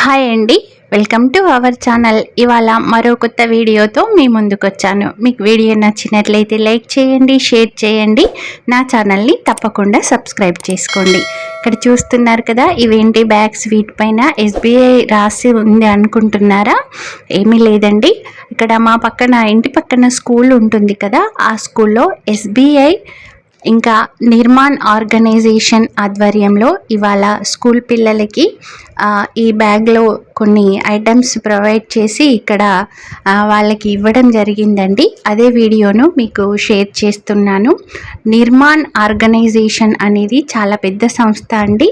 Hi అండి welcome to our channel. ఇవాళ మరో కొత్త వీడియోతో మీ ముందుకు వచ్చాను మీకు వీడియో నచ్చినట్లయితే లైక్ చేయండి షేర్ చేయండి. నా ఛానల్ని తప్పకుండా సబ్స్క్రైబ్ చేసుకోండి. ఇక్కడ చూస్తున్నారు కదా ఇవేంటి బ్యాగ్స్ వీటిపైన ఎస్బీఐ రాసి ఉంది అనుకుంటున్నారా? ఏమీ లేదండి. ఇక్కడ మా పక్కన ఇంటి పక్కన స్కూల్ ఉంటుంది కదా ఆ స్కూల్లో ఎస్బీఐ ఇంకా నిర్మాణ్ ఆర్గనైజేషన్ ఆధ్వర్యంలో ఇవాళ స్కూల్ పిల్లలకి ఈ బ్యాగ్లో కొన్ని ఐటమ్స్ ప్రొవైడ్ చేసి ఇక్కడ వాళ్ళకి ఇవ్వడం జరిగిందండి. అదే వీడియోను మీకు షేర్ చేస్తున్నాను. నిర్మాణ్ ఆర్గనైజేషన్ అనేది చాలా పెద్ద సంస్థ అండి.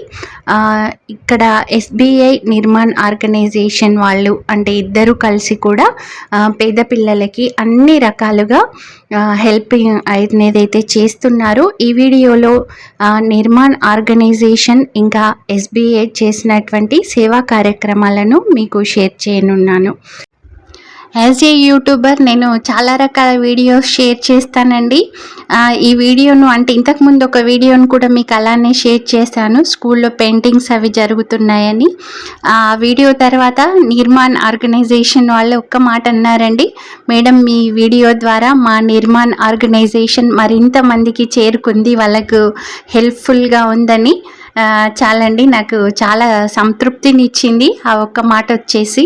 ఇక్కడ ఎస్బీఐ నిర్మాణ్ ఆర్గనైజేషన్ వాళ్ళు అంటే ఇద్దరు కలిసి కూడా పేద పిల్లలకి అన్ని రకాలుగా హెల్పింగ్ అనేది అయితే చేస్తున్నారు. ఈ వీడియోలో నిర్మాణ్ ఆర్గనైజేషన్ ఇంకా ఎస్బీఐ చేసినటువంటి సేవా కార్యక్రమాలను మీకు షేర్ చేయనున్నాను. యాజ్ ఏ యూట్యూబర్ నేను చాలా రకాల వీడియోస్ షేర్ చేస్తానండి. ఈ వీడియోను అంటే ఇంతకుముందు ఒక వీడియోను కూడా మీకు అలానే షేర్ చేశాను. స్కూల్లో పెయింటింగ్స్ అవి జరుగుతున్నాయని. ఆ వీడియో తర్వాత నిర్మాణ్ ఆర్గనైజేషన్ వాళ్ళు ఒక్క మాట అన్నారండి. మేడం మీ వీడియో ద్వారా మా నిర్మాణ్ ఆర్గనైజేషన్ మరింత మందికి చేరుకుంది వాళ్ళకు హెల్ప్ఫుల్గా ఉందని. చాలండి. నాకు చాలా సంతృప్తినిచ్చింది ఆ ఒక్క మాట వచ్చేసి.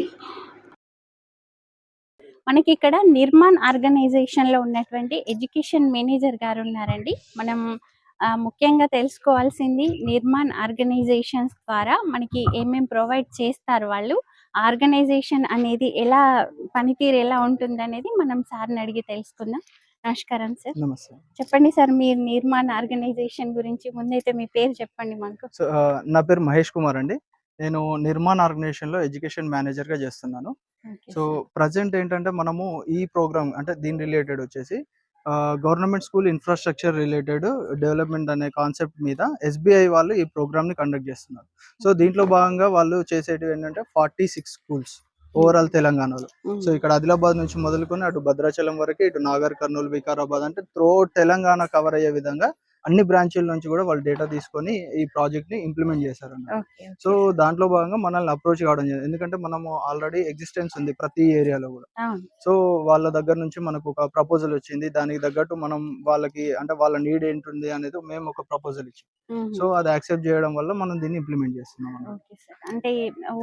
మనకి ఇక్కడ నిర్మాణ్ ఆర్గనైజేషన్లో ఉన్నటువంటి ఎడ్యుకేషన్ మేనేజర్ గారు ఉన్నారండి. మనం ముఖ్యంగా తెలుసుకోవాల్సింది నిర్మాణ్ ఆర్గనైజేషన్స్ ద్వారా మనకి ఏమేం ప్రొవైడ్ చేస్తారు వాళ్ళు ఆర్గనైజేషన్ అనేది ఎలా పనితీరు ఎలా ఉంటుంది అనేది మనం సార్ని అడిగి తెలుసుకుందాం. నమస్కారం సార్. నమస్తే. చెప్పండి సార్ మీరు నిర్మాణ్ ఆర్గనైజేషన్ గురించి ముందైతే మీ పేరు చెప్పండి మాకు. నా పేరు మహేష్ కుమార్ అండి. నేను నిర్మాణ్ ఆర్గనైజేషన్లో ఎడ్యుకేషన్ మేనేజర్గా చేస్తున్నాను సో ప్రజెంట్ ఏంటంటే మనము ఈ ప్రోగ్రామ్ అంటే దీని రిలేటెడ్ వచ్చేసి government school infrastructure related development అనే కాన్సెప్ట్ మీద ఎస్బీఐ వాళ్ళు ఈ ప్రోగ్రామ్ని కండక్ట్ చేస్తున్నారు. సో దీంట్లో భాగంగా వాళ్ళు చేసేటివి ఏంటంటే ఫార్టీ సిక్స్ స్కూల్స్. ఓవరాల్ తెలంగాణలో. సో ఇక్కడ ఆదిలాబాద్ నుంచి మొదలుకొని అటు భద్రాచలం వరకు ఇటు నాగర్ కర్నూలు వికారాబాద్ అంటే త్రో తెలంగాణ కవర్ అయ్యే విధంగా అన్ని బ్రాంచీల నుంచి కూడా వాళ్ళు డేటా తీసుకొని ఈ ప్రాజెక్ట్ని ఇంప్లిమెంట్ చేశారు సో దాంట్లో భాగంగా మనల్ని అప్రోచ్ కావడం జరిగింది. ఎందుకంటే మనము ఆల్రెడీ ఎగ్జిస్టెన్స్ ఉంది ప్రతి ఏరియాలో కూడా. సో వాళ్ళ దగ్గర నుంచి మనకు ఒక ప్రపోజల్ వచ్చింది. దానికి తగ్గట్టు మనం వాళ్ళకి అంటే వాళ్ళ నీడ్ ఏంటుంది అనేది మేము ఒక ప్రపోజల్ ఇచ్చాం. సో అది యాక్సెప్ట్ చేయడం వల్ల మనం దీన్ని ఇంప్లిమెంట్ చేస్తున్నాం అంటే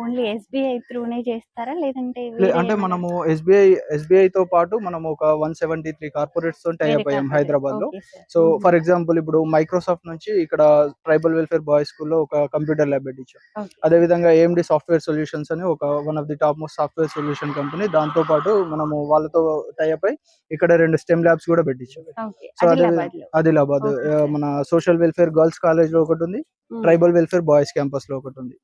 ఓన్లీ ఎస్బీఐ త్రూనే చేస్తారా? లేదంటే అంటే మనము ఎస్బీఐ ఎస్బీఐ తో పాటు మనం ఒక వన్ సెవెంటీ త్రీ కార్పొరేట్స్తో టై వేరే అప్ అయ్యాం? హైదరాబాద్లో. సో. ఫర్ ఎగ్జాంపుల్ ఇప్పుడు మైక్రోసాఫ్ట్ నుంచి ఇక్కడ ట్రైబల్ వెల్ఫేర్ బాయ్స్ స్కూల్లో ఒక కంప్యూటర్ ల్యాబ్ పెట్టించాం. అదే విధంగా ఏఎండి సాఫ్ట్వేర్ సొల్యూషన్స్ అని ఒక one of the top most software solution company దాంతో పాటు మనము వాళ్ళతో టైఅప్ అయి ఇక్కడ రెండు స్టెమ్ ల్యాబ్స్ కూడా పెట్టించాం. సో అదే. ఆదిలాబాద్. మన సోషల్ వెల్ఫేర్ గర్ల్స్ కాలేజ్లో ఒకటి ఉంది. ట్రైబల్ వెల్ఫేర్ బాయ్స్ క్యాంపస్లో ఒకటి ఉంది.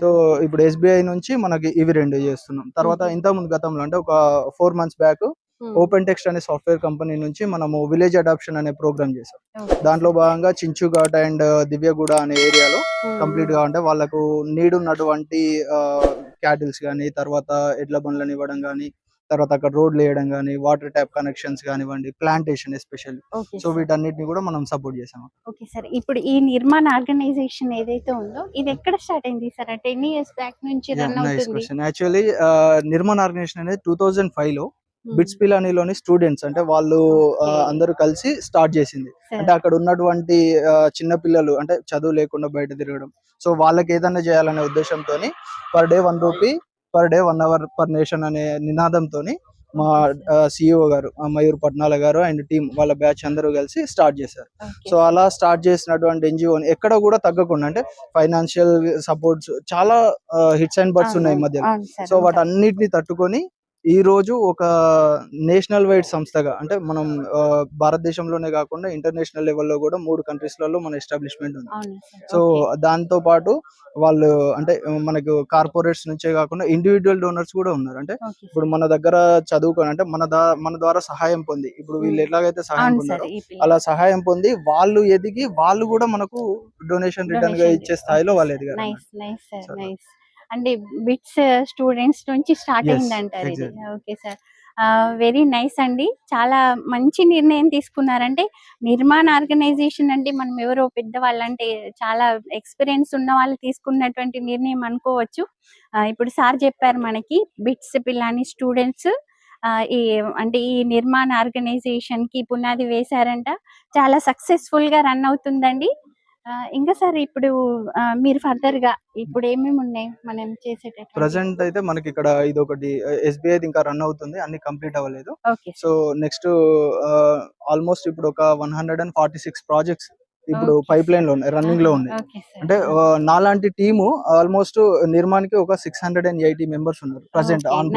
సో ఇప్పుడు ఎస్బీఐ నుంచి మనకి ఇవి రెండు చేస్తున్నాం తర్వాత. ఇంత ముందు గతంలో అంటే ఒక four months back. Open Text అనే సాఫ్ట్వేర్ కంపెనీ నుంచి మనము విలేజ్ అడాప్షన్ అనే ప్రోగ్రామ్ చేసాం దాంట్లో. భాగంగా చించుఘాట్ అండ్ దివ్యగూడ అనే ఏరియాలో. కంప్లీట్గా అంటే వాళ్ళకు నీడ్ ఉన్నటువంటి క్యాటిల్స్ కానీ తర్వాత ఎడ్ల బండ్లను ఇవ్వడం కానీ తర్వాత అక్కడ రోడ్లు వేయడం కానీ వాటర్ ట్యాప్ కనెక్షన్స్ కానివ్వండి ప్లాంటేషన్ ఎస్పెషల్లీ ఓకే సో. వీటన్నిటిని కూడా మనం సపోర్ట్ చేసాం ఓకే సార్ ఇప్పుడు ఈ నిర్మాణ ఆర్గనైజేషన్ ఏదైతే ఉందో ఇది ఎక్కడ స్టార్ట్ అయింది సార్ అంటే ఎన్ని ఇయర్స్ బ్యాక్ నుంచి రన్ అవుతుంది యాక్చువల్లీ నిర్మాణ ఆర్గనైజేషన్ అనేది టూ థౌజండ్ ఫైవ్లో. బిట్స్ పిలానీలోని స్టూడెంట్స్ అంటే వాళ్ళు. అందరూ కలిసి స్టార్ట్ చేసింది. అంటే అక్కడ ఉన్నటువంటి చిన్న పిల్లలు అంటే చదువు లేకుండా బయట తిరగడం. సో వాళ్ళకి ఏదైనా చేయాలనే ఉద్దేశంతో per day one rupee per day one hour per nation అనే నినాదంతో మా సిఇఓ గారు ఆ, మయూర్ పట్నాల గారు అండ్ టీం వాళ్ళ బ్యాచ్ అందరూ కలిసి స్టార్ట్ చేశారు. సో అలా స్టార్ట్ చేసినటువంటి ఎన్జిఓని ఎక్కడ కూడా తగ్గకుండా అంటే ఫైనాన్షియల్ సపోర్ట్స్ చాలా హిట్స్ అండ్ బర్డ్స్ ఉన్నాయి మధ్యలో. సో. వాటన్నిటిని తట్టుకొని ఈ రోజు ఒక నేషనల్ వైడ్ సంస్థగా అంటే మనం భారతదేశంలోనే కాకుండా ఇంటర్నేషనల్ లెవెల్లో కూడా మూడు కంట్రీస్లలో మన ఎస్టాబ్లిష్మెంట్ ఉంది. సో. దాంతో పాటు వాళ్ళు అంటే మనకు కార్పొరేట్స్ నుంచే కాకుండా ఇండివిజువల్ డోనర్స్ కూడా ఉన్నారు అంటే. ఇప్పుడు మన దగ్గర చదువుకొని అంటే మన దా- మన ద్వారా సహాయం పొంది ఇప్పుడు వీళ్ళు. ఎలాగైతే సహాయం పొందారో అలా సహాయం పొంది వాళ్ళు ఎదిగి వాళ్ళు కూడా మనకు డొనేషన్ రిటర్న్గా ఇచ్చే స్థాయిలో వాళ్ళు ఎదిగారు అంటే బిట్స్ స్టూడెంట్స్ నుంచి స్టార్ట్ అయిందంటారు ఇది. Okay sir. వెరీ నైస్ అండి. చాలా మంచి నిర్ణయం తీసుకున్నారంటే నిర్మాణ ఆర్గనైజేషన్ అంటే మనం ఎవరో పెద్దవాళ్ళు అంటే చాలా ఎక్స్పీరియన్స్ ఉన్న వాళ్ళు తీసుకున్నటువంటి నిర్ణయం అనుకోవచ్చు. ఇప్పుడు సార్ చెప్పారు మనకి బిట్స్ పిల్లని స్టూడెంట్స్ ఈ అంటే ఈ నిర్మాణ ఆర్గనైజేషన్కి పునాది వేశారంట. చాలా సక్సెస్ఫుల్గా రన్ అవుతుందండి. ఇంకా సార్ ఇప్పుడు మీరు ఫర్దర్గా ఇప్పుడు ఏమేమి ఉన్నాయి మనం చేసేటట్టు ప్రజెంట్ అయితే మనకి ఇక్కడ ఇది ఒకటి ఎస్బీఐ ఇంకా రన్ అవుతుంది అన్ని కంప్లీట్ అవ్వలేదు. సో నెక్స్ట్ ఆల్మోస్ట్ ఇప్పుడు ఒక one hundred and forty six projects ఇప్పుడు. పైప్ లైన్లో ఉన్నాయి రన్నింగ్లో ఉన్నాయి. అంటే నాలాంటి టీము ఆల్మోస్ట్ నిర్మాణానికి ఒక six hundred and eighty members ఉన్నారు present on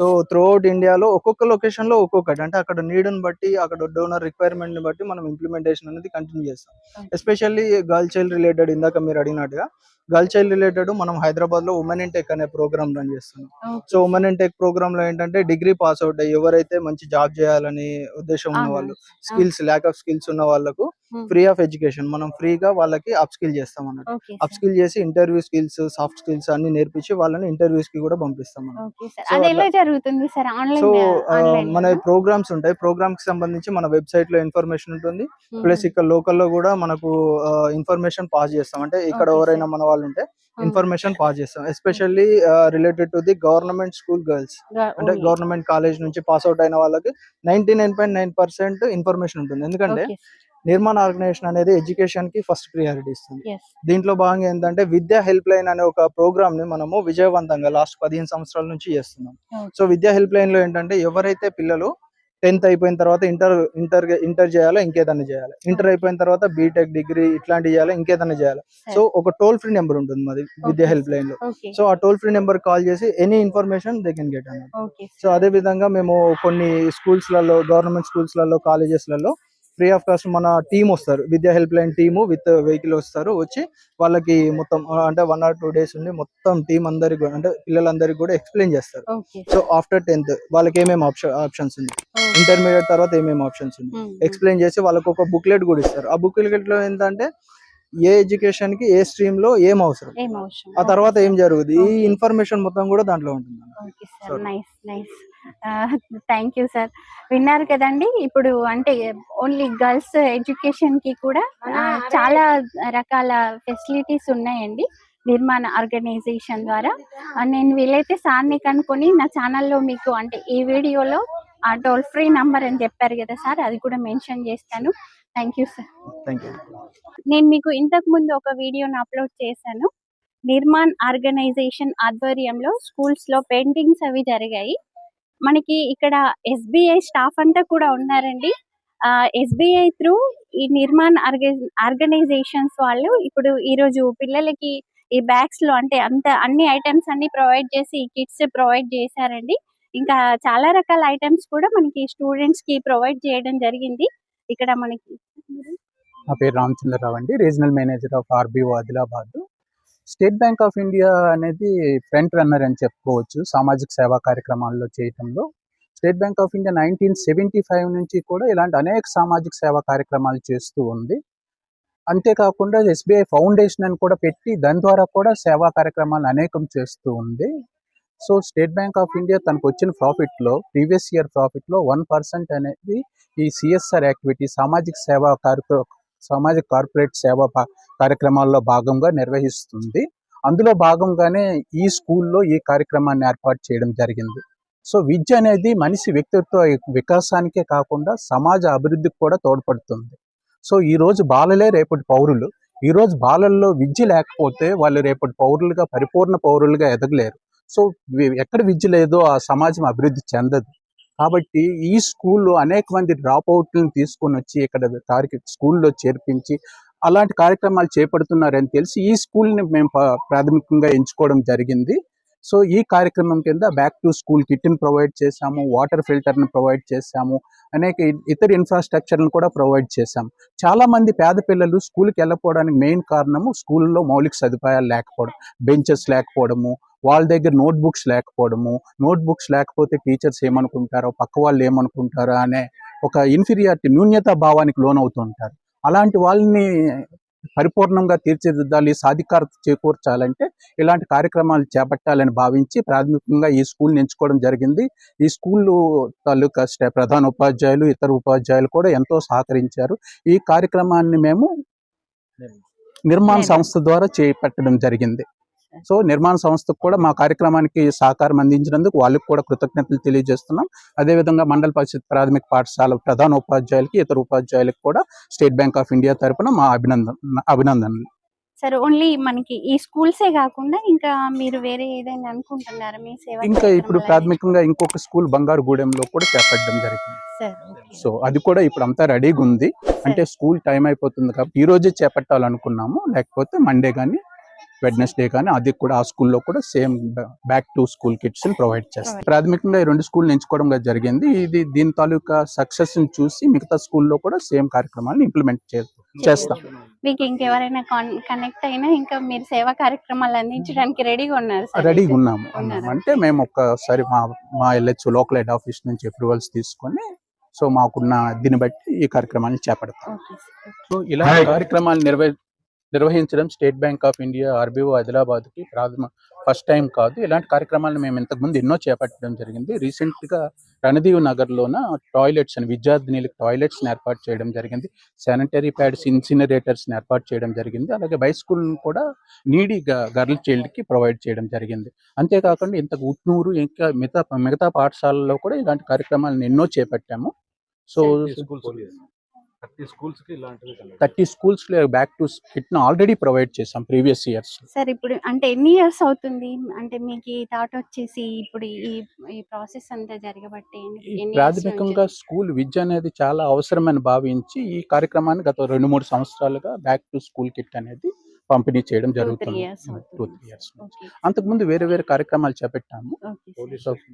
so throughout ఇండియాలో ఒక్కొక్క లొకేషన్లో ఒక్కొక్కటి అంటే అక్కడ నీడ్ని బట్టి అక్కడ డోనర్ రిక్వైర్మెంట్ని బట్టి మనం ఇంప్లిమెంటేషన్ అనేది కంటిన్యూ చేస్తాం. ఎస్పెషల్లీ గర్ల్ చైల్డ్ రిలేటెడ్ ఇందాక మీరు అడిగినట్టుగా గర్ల్ చైల్డ్ రిలేటెడ్ మనం హైదరాబాద్లో ఉమెన్ ఇన్ టెక్ అనే ప్రోగ్రామ్ రన్ చేస్తున్నాం. సో ఉమెన్ ఇన్ టెక్ ప్రోగ్రామ్లో ఏంటంటే డిగ్రీ పాస్ అవుట్ అయ్యి ఎవరైతే మంచి జాబ్ చేయాలని ఉద్దేశం ఉన్న వాళ్ళు స్కిల్స్ ల్యాక్ ఆఫ్ స్కిల్స్ ఉన్న వాళ్ళకు. Free of education. మనం ఫ్రీగా వాళ్ళకి అప్ స్కిల్ చేస్తాం అన్నట్టు. అప్ స్కిల్ చేసి ఇంటర్వ్యూ స్కిల్స్ సాఫ్ట్ స్కిల్స్ అన్ని నేర్పించి వాళ్ళని ఇంటర్వ్యూస్కి కూడా పంపిస్తాం మనం. సో మన ప్రోగ్రామ్స్ ఉంటాయి. ప్రోగ్రామ్కి సంబంధించి మన వెబ్సైట్లో ఇన్ఫర్మేషన్ ఉంటుంది. ప్లస్ ఇక్కడ లోకల్లో కూడా మనకు ఇన్ఫర్మేషన్ పాస్ చేస్తాం. అంటే ఇక్కడ ఎవరైనా మన వాళ్ళు ఉంటే ఇన్ఫర్మేషన్ పాస్ చేస్తాం. Especially related to the government school girls. అంటే గవర్నమెంట్ కాలేజ్ నుంచి పాస్ అవుట్ అయిన వాళ్ళకి ninety nine point nine percent information ఉంటుంది. ఎందుకంటే నిర్మాణ ఆర్గనైజేషన్ అనేది ఎడ్యుకేషన్కి ఫస్ట్ ప్రియారిటీ ఇస్తుంది. దీంట్లో భాగంగా ఏంటంటే విద్యా హెల్ప్ లైన్ అనే ఒక ప్రోగ్రామ్ని మనము విజయవంతంగా లాస్ట్ పదిహేను సంవత్సరాల నుంచి చేస్తున్నాం. సో విద్యా హెల్ప్ లైన్లో ఏంటంటే ఎవరైతే పిల్లలు టెన్త్ అయిపోయిన తర్వాత ఇంటర్ ఇంటర్ ఇంటర్ చేయాలో ఇంకేదన్నా చేయాలి? ఇంటర్ అయిపోయిన తర్వాత బీటెక్ డిగ్రీ ఇట్లాంటివి చేయాలి ఇంకేదన్నా చేయాలి? సో ఒక టోల్ ఫ్రీ నెంబర్ ఉంటుంది మాది విద్యా. హెల్ప్ లైన్లో సో ఆ టోల్ ఫ్రీ నెంబర్ కాల్ చేసి any information they can get అన్నమాట సో అదే విధంగా మేము కొన్ని స్కూల్స్లలో గవర్నమెంట్ స్కూల్స్లలో కాలేజెస్లలో ఫ్రీ ఆఫ్ కాస్ట్ మన టీమ్ వస్తారు. Vidya helpline team with vehicle వస్తారు. వచ్చి వాళ్ళకి మొత్తం అంటే వన్ ఆర్ టూ డేస్ ఉండి మొత్తం టీం అందరికి అంటే పిల్లలందరికీ కూడా ఎక్స్ప్లెయిన్ చేస్తారు. సో ఆఫ్టర్ టెన్త్ వాళ్ళకి ఏమేమి ఆప్షన్ ఆప్షన్స్ ఉంది ఇంటర్మీడియట్ తర్వాత ఏమేమి ఆప్షన్స్ ఉంది ఎక్స్ప్లెయిన్ చేసి వాళ్ళకి ఒక బుక్లెట్ కూడా ఇస్తారు. ఆ బుక్లెట్లో ఏంటంటే ఏ ఎడ్యుకేషన్కి ఏ స్ట్రీమ్లో ఏం అవసరం? ఆ తర్వాత ఏం జరుగుతుంది ఈ. ఇన్ఫర్మేషన్ మొత్తం కూడా దాంట్లో ఉంటుంది థ్యాంక్ యూ సార్ విన్నారు కదండి ఇప్పుడు అంటే ఓన్లీ గర్ల్స్ ఎడ్యుకేషన్కి కూడా చాలా రకాల ఫెసిలిటీస్ ఉన్నాయండి నిర్మాణ ఆర్గనైజేషన్ ద్వారా. నేను వీలైతే సార్ని కనుక్కొని నా ఛానల్లో మీకు అంటే ఈ వీడియోలో ఆ టోల్ ఫ్రీ నంబర్ అని చెప్పారు కదా సార్ అది కూడా మెన్షన్ చేస్తాను. థ్యాంక్ యూ సార్ నేను మీకు ఇంతకు ముందు ఒక వీడియోని అప్లోడ్ చేశాను. నిర్మాణ్ ఆర్గనైజేషన్ ఆధ్వర్యంలో స్కూల్స్లో పెయింటింగ్స్ అవి జరిగాయి. మనకి ఇక్కడ ఎస్బీఐ స్టాఫ్ అంతా కూడా ఉన్నారండి. ఎస్బీఐ త్రూ ఈ నిర్మాణ్ ఆర్గనైజేషన్స్ వాళ్ళు ఇప్పుడు ఈ రోజు పిల్లలకి ఈ బ్యాగ్స్లో అంటే అంత అన్ని ఐటమ్స్ అన్ని ప్రొవైడ్ చేసి కిట్స్ ప్రొవైడ్ చేశారండి. ఇంకా చాలా రకాల ఐటమ్స్ కూడా మనకి స్టూడెంట్స్కి ప్రొవైడ్ చేయడం జరిగింది. ఇక్కడ మనకి నా పేరు రామచంద్రరావు అండి. Regional manager of RBO Adilabad. State Bank of India అనేది ఫ్రంట్ రన్నర్ అని చెప్పుకోవచ్చు సామాజిక సేవా కార్యక్రమాల్లో చేయటంలో. State Bank of India nineteen seventy five నుంచి కూడా ఇలాంటి అనేక సామాజిక సేవా కార్యక్రమాలు చేస్తూ ఉంది. అంతేకాకుండా ఎస్బీఐ ఫౌండేషన్ అని కూడా పెట్టి దాని ద్వారా కూడా సేవా కార్యక్రమాలు అనేకం చేస్తూ ఉంది. So State Bank of India తనకు వచ్చిన ప్రాఫిట్లో ప్రీవియస్ ఇయర్ ప్రాఫిట్లో వన్ పర్సెంట్ అనేది ఈ సిఎస్ఆర్ యాక్టివిటీ సామాజిక సేవా కార్యక్ర సామాజిక కార్పొరేట్ సేవా పా- కార్యక్రమాల్లో భాగంగా నిర్వహిస్తుంది. అందులో భాగంగానే ఈ స్కూల్లో ఈ కార్యక్రమాన్ని ఏర్పాటు చేయడం జరిగింది. సో విద్య అనేది మనిషి వ్యక్తిత్వ వికాసానికే కాకుండా సమాజ అభివృద్ధికి కూడా తోడ్పడుతుంది. సో ఈ రోజు బాలలే రేపటి పౌరులు. ఈ రోజు బాలల్లో విద్య లేకపోతే వాళ్ళు రేపటి పౌరులుగా పరిపూర్ణ పౌరులుగా ఎదగలేరు. సో ఎక్కడ విద్య లేదో ఆ సమాజం అభివృద్ధి చెందదు. కాబట్టి ఈ స్కూల్లో అనేక మంది డ్రాప్ అవుట్లను తీసుకొని వచ్చి ఇక్కడ కార్య స్కూల్లో చేర్పించి అలాంటి కార్యక్రమాలు చేపడుతున్నారని తెలిసి ఈ స్కూల్ని మేము ప్రాథమికంగా ఎంచుకోవడం జరిగింది. సో ఈ కార్యక్రమం కింద బ్యాక్ టు స్కూల్ కిట్ని ప్రొవైడ్ చేశాము వాటర్ ఫిల్టర్ని ప్రొవైడ్ చేశాము అనేక ఇతర ఇన్ఫ్రాస్ట్రక్చర్ను కూడా ప్రొవైడ్ చేశాము చాలా మంది పేద పిల్లలు స్కూల్కి వెళ్ళకపోవడానికి మెయిన్ కారణము స్కూల్లో మౌలిక సదుపాయాలు లేకపోవడం బెంచెస్ లేకపోవడము వాళ్ళ దగ్గర నోట్ బుక్స్ లేకపోవడము నోట్ బుక్స్ లేకపోతే టీచర్స్ ఏమనుకుంటారో పక్క వాళ్ళు ఏమనుకుంటారో అనే ఒక ఇన్ఫీరియారిటీ న్యూన్యతా భావానికి లోనవుతుంటారు అలాంటి వాళ్ళని పరిపూర్ణంగా తీర్చిదిద్దాలి సాధికారత చేకూర్చాలంటే ఇలాంటి కార్యక్రమాలు చేపట్టాలని భావించి ప్రాథమికంగా ఈ స్కూల్ని ఎంచుకోవడం జరిగింది. ఈ స్కూల్ తాలూకా స్ట- ప్రధాన ఉపాధ్యాయులు ఇతర ఉపాధ్యాయులు కూడా ఎంతో సహకరించారు. ఈ కార్యక్రమాన్ని మేము నిర్మాణ సంస్థ ద్వారా చేపట్టడం జరిగింది. సో నిర్మాణ సంస్థకు కూడా మా కార్యక్రమానికి సహకారం అందించినందుకు వాళ్ళకి కూడా కృతజ్ఞతలు తెలియజేస్తున్నాం. అదేవిధంగా మండల పరిషత్ ప్రాథమిక పాఠశాల ప్రధాన ఉపాధ్యాయులకి ఇతర ఉపాధ్యాయులకు కూడా స్టేట్ బ్యాంక్ ఆఫ్ ఇండియా తరపున మా అభినందన అభినందనలు. సరే ఓన్లీ మనకి ఈ స్కూల్సే కాకుండా ఇంకా మీరు వేరే ఏదైనా అనుకుంటున్నారా మీ సేవ ఇంకా ఇప్పుడు ప్రాథమికంగా ఇంకొక స్కూల్ బంగారుగూడెంలో కూడా చేపట్టడం జరిగింది. సో అది కూడా ఇప్పుడు అంతా రెడీగా ఉంది అంటే స్కూల్ టైం అయిపోతుంది కాబట్టి ఈ రోజే చేపట్టాలనుకున్నాము. లేకపోతే మండే కానీ వెడ్నెస్డే కానీ అది కూడా ఆ స్కూల్లో కూడా same back to school kits provide చేస్తాం Provide. ప్రాథమికంగా ఈ రెండు స్కూల్ ఎంచుకోవడం జరిగింది. ఇది దీని తాలూకా సక్సెస్ చూసి మిగతా స్కూల్లో కూడా సేమ్ కార్యక్రమాలను ఇంప్లిమెంట్ చేస్తాం. మీకు ఇంకెవరైనా కనెక్ట్ అయినా ఇంకా మీరు సేవా కార్యక్రమాలు అందించడానికి రెడీగా ఉన్నారు సార్. రెడీగా ఉన్నాము. అంటే మేము ఒక్కసారి మా మా వెళ్ళొచ్చు లోకల్ హెడ్ ఆఫీస్ నుంచి అప్రూవల్స్ తీసుకొని సో మాకున్న దీన్ని బట్టి ఈ కార్యక్రమాన్ని చేపడతాం. సో ఇలాంటి కార్యక్రమాలు నిర్వ నిర్వహించడం State Bank of India RBO ఆదిలాబాద్కి ప్రాథమ ఫస్ట్ టైం కాదు. ఇలాంటి కార్యక్రమాలను మేము ఇంతకుముందు ఎన్నో చేపట్టడం జరిగింది. రీసెంట్గా రణదీవ్ నగర్లోన టాయిలెట్స్ అని విద్యార్థినులకు టాయిలెట్స్ ఏర్పాటు చేయడం జరిగింది. శానిటరీ ప్యాడ్స్ ఇన్సినరేటర్స్ ఏర్పాటు చేయడం జరిగింది. అలాగే బై స్కూల్ కూడా నీడీ గర్ల్ చైల్డ్కి ప్రొవైడ్ చేయడం జరిగింది. అంతేకాకుండా ఇంతకు ఉట్నూరు ఇంకా మిగతా మిగతా పాఠశాలల్లో కూడా ఇలాంటి కార్యక్రమాలను ఎన్నో చేపట్టాము. So thirty schools back to kit already provide చేసాం ప్రీవియస్ ఇయర్స్ సార్ ఇప్పుడు అంటే ఎన్ని ఇయర్స్ అవుతుంది? అంటే మీకు ఈ థాట్ వచ్చేసి ఇప్పుడు ఈ ఈ ప్రాసెస్ అంతా జరగబట్టి ప్రాథమికంగా? స్కూల్ విద్య అనేది చాలా అవసరమని భావించి ఈ కార్యక్రమాన్ని గత రెండు మూడు సంవత్సరాలుగా బ్యాక్ టు స్కూల్ కిట్ అనేది పంపిణీ చేయడం జరుగుతుంది. టూ. త్రీ ఇయర్స్ అంతకుముందు వేరే వేరే కార్యక్రమాలు చేపట్టాము.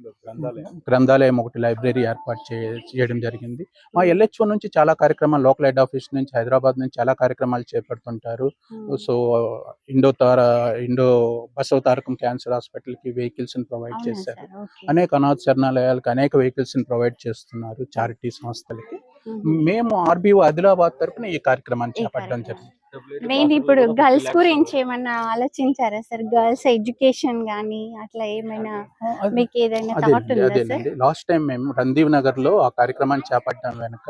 లో గ్రంథాలయం. గ్రంథాలయం ఒకటి లైబ్రరీ ఏర్పాటు చేయడం జరిగింది. మా ఎల్హెచ్ఓ నుంచి చాలా కార్యక్రమాలు లోకల్ హెడ్ ఆఫీస్ నుంచి హైదరాబాద్ నుంచి చాలా కార్యక్రమాలు చేపడుతుంటారు. ఉమ్. సో ఇండో తార ఇండో బసవ తారకం క్యాన్సర్ హాస్పిటల్కి వెహికల్స్ ప్రొవైడ్ అవునా చేశారు. అనేక అనాథ శరణాలయాలకు అనేక వెహికల్స్ ప్రొవైడ్ చేస్తున్నారు చారిటీ సంస్థలకి. మేము ఆర్బీఓ ఆదిలాబాద్ తరపున ఈ కార్యక్రమాన్ని చేపట్టడం. జరిగింది. మెయిన్ ఇప్పుడు గర్ల్స్ గురించి ఏమన్నా ఆలోచించారా సార్? గర్ల్స్ ఎడ్యుకేషన్ గానీ అట్లా ఏమైనా మీకు ఏదైనా థాట్ ఉందా సార్? అదేనండి లాస్ట్ టైం మేము రందీవ్ నగర్లో ఆ కార్యక్రమాన్ని చేపట్టడం వెనుక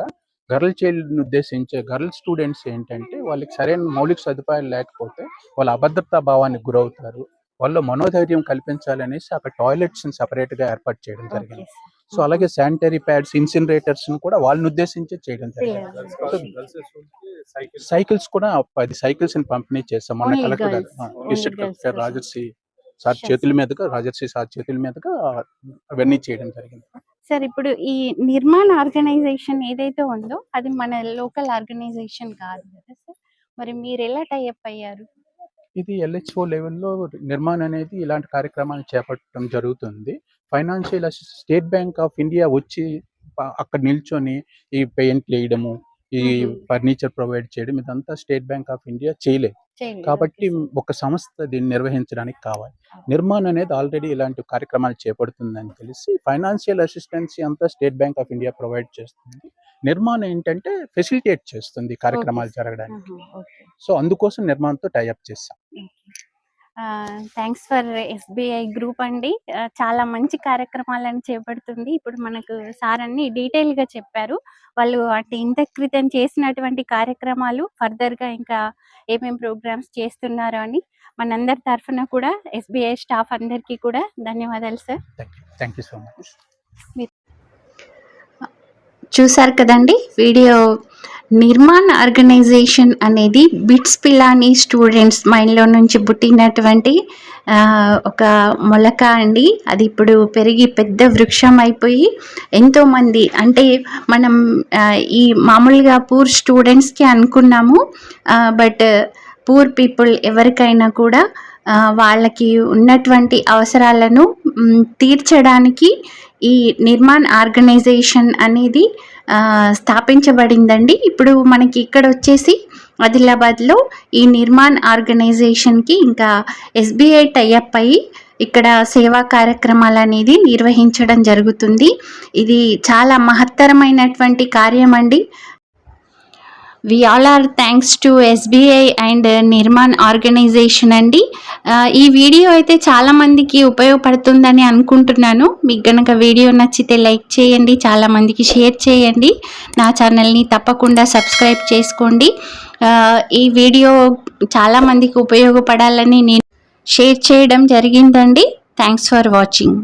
గర్ల్ చైల్డ్ ఉద్దేశించే గర్ల్ స్టూడెంట్స్ ఏంటంటే వాళ్ళకి సరైన మౌలిక సదుపాయాలు లేకపోతే వాళ్ళ అభద్రతా భావానికి గురవుతారు. వాళ్ళు మనోధైర్యం కల్పించాలనేసి అక్కడ టాయిలెట్స్ సెపరేట్గా ఏర్పాటు చేయడం ఓకే జరిగింది. సార్. సో అలాగే శానిటరీ ప్యాడ్స్ ఇన్సినరేటర్స్ కూడా వాళ్ళని ఉద్దేశించి చేయడం జరిగింది. సైకిల్స్ కూడా పది సైకిల్స్ని పంపిణీ చేస్తాం. మొన్న Only collector district. Rajarshi sir చేతుల. మీదుగా రాజర్షి సార్ చేతుల మీదుగా అవన్నీ చేయడం జరిగింది. సార్ ఇప్పుడు ఈ నిర్మాణ ఆర్గనైజేషన్ ఏదైతే ఉందో అది మన లోకల్ ఆర్గనైజేషన్ కాదు కదా సార్? మరి మీరు ఎలా టైఅప్ అయ్యారు? ఇది ఎల్హెచ్ఓ లెవెల్లో నిర్మాణం అనేది ఇలాంటి కార్యక్రమాలు చేపట్టడం జరుగుతుంది. Financial State Bank of India వచ్చి అక్కడ నిల్చొని ఈ పెయింట్ వేయడము ఈ. ఫర్నిచర్ ప్రొవైడ్ చేయడం ఇదంతా స్టేట్ బ్యాంక్ ఆఫ్ ఇండియా చేయలేదు. కాబట్టి. ఒక సంస్థ దీన్ని నిర్వహించడానికి కావాలి నిర్మాణం అనేది ఆల్రెడీ ఇలాంటి కార్యక్రమాలు చేపడుతుందని తెలిసి ఫైనాన్షియల్ అసిస్టెన్సీ అంతా State Bank of India provide చేస్తుంది నిర్మాణం ఏంటంటే ఫెసిలిటేట్ చేస్తుంది కార్యక్రమాలు. జరగడానికి సో అందుకోసం నిర్మాణంతో టైఅప్ చేస్తాం థ్యాంక్స్ ఫర్ ఎస్బీఐ గ్రూప్ అండి. చాలా మంచి కార్యక్రమాలను చేపడుతుంది. ఇప్పుడు మనకు సార్ అన్ని డీటెయిల్గా చెప్పారు. వాళ్ళు అంటే ఇంత క్రితం చేసినటువంటి కార్యక్రమాలు ఫర్దర్గా ఇంకా ఏమేం ప్రోగ్రామ్స్ చేస్తున్నారు అని మనందరి తరఫున కూడా ఎస్బీఐ స్టాఫ్ అందరికీ కూడా ధన్యవాదాలు sir thank you so much చూసారు కదండి? వీడియో నిర్మాణ్ ఆర్గనైజేషన్ అనేది బిట్స్ పిలాని స్టూడెంట్స్ మైండ్లో నుంచి పుట్టినటువంటి ఒక మొలక అండి. అది ఇప్పుడు పెరిగి పెద్ద వృక్షం అయిపోయి ఎంతోమంది అంటే మనం ఈ మామూలుగా పూర్ స్టూడెంట్స్కి అనుకున్నాము బట్ పూర్ పీపుల్ ఎవరికైనా కూడా వాళ్ళకి ఉన్నటువంటి అవసరాలను తీర్చడానికి ఈ నిర్మాణ్ ఆర్గనైజేషన్ అనేది స్థాపించబడిందండి. ఇప్పుడు మనకి ఇక్కడ వచ్చేసి ఆదిలాబాద్లో ఈ నిర్మాణ్ ఆర్గనైజేషన్కి ఇంకా ఎస్బీఐ టైఅప్ అయ్యి ఇక్కడ సేవా కార్యక్రమాలు అనేది నిర్వహించడం జరుగుతుంది. ఇది చాలా మహత్తరమైనటువంటి కార్యం అండి we all are thanks to SBI and Nirman organisation అండి. ఈ వీడియో అయితే చాలామందికి ఉపయోగపడుతుందని అనుకుంటున్నాను. మీకు గనక వీడియో నచ్చితే లైక్ చేయండి చాలామందికి షేర్ చేయండి. నా ఛానల్ని తప్పకుండా సబ్స్క్రైబ్ చేసుకోండి. ఈ వీడియో చాలామందికి ఉపయోగపడాలని నేను షేర్ చేయడం జరిగిందండి. Thanks for watching